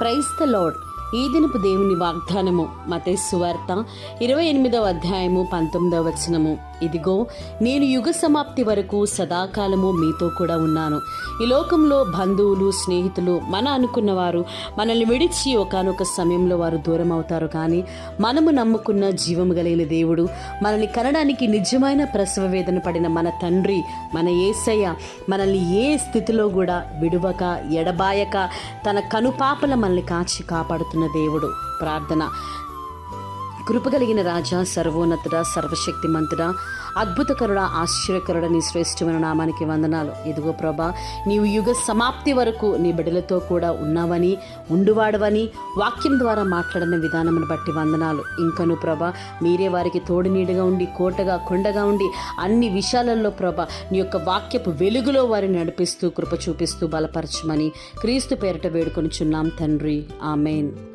Price the lord. ఈ దినపు దేవుని వాగ్దానము మతేశ్వార్త ఇరవై ఎనిమిదవ అధ్యాయము పంతొమ్మిదవ వచనము. ఇదిగో నేను యుగ సమాప్తి వరకు సదాకాలము మీతో కూడా ఉన్నాను. ఈ లోకంలో బంధువులు స్నేహితులు మన అనుకున్నవారు మనల్ని విడిచి ఒకానొక సమయంలో వారు దూరం అవుతారు కానీ మనము నమ్ముకున్న జీవము కలిగిన దేవుడు మనల్ని కనడానికి నిజమైన ప్రసవ వేదన పడిన మన తండ్రి మన ఏసయ్య మనల్ని ఏ స్థితిలో కూడా విడువక ఎడబాయక తన కనుపాపల మనల్ని కాచి కాపాడుతున్న దేవుడు. ప్రార్థన. కృపగలిగిన రాజా సర్వోన్నతుడ సర్వశక్తిమంతుడ అద్భుతకరుడ ఆశ్చర్యకరుడ నీ శ్రేష్టమైన నామానికి వందనాలు. ఇదిగో ప్రభా నీవు యుగ సమాప్తి వరకు నీ బిడ్డలతో కూడా ఉన్నావని ఉండువాడవని వాక్యం ద్వారా మాట్లాడిన విధానమును బట్టి వందనాలు. ఇంకను ప్రభా మీరే వారికి తోడు నీడగా ఉండి కోటగా కొండగా ఉండి అన్ని విషయాలలో ప్రభా నీ యొక్క వాక్యపు వెలుగులో వారిని నడిపిస్తూ కృప చూపిస్తూ బలపరచమని క్రీస్తు పేరిట వేడుకొనిచున్నాం తండ్రి. ఆమెన్.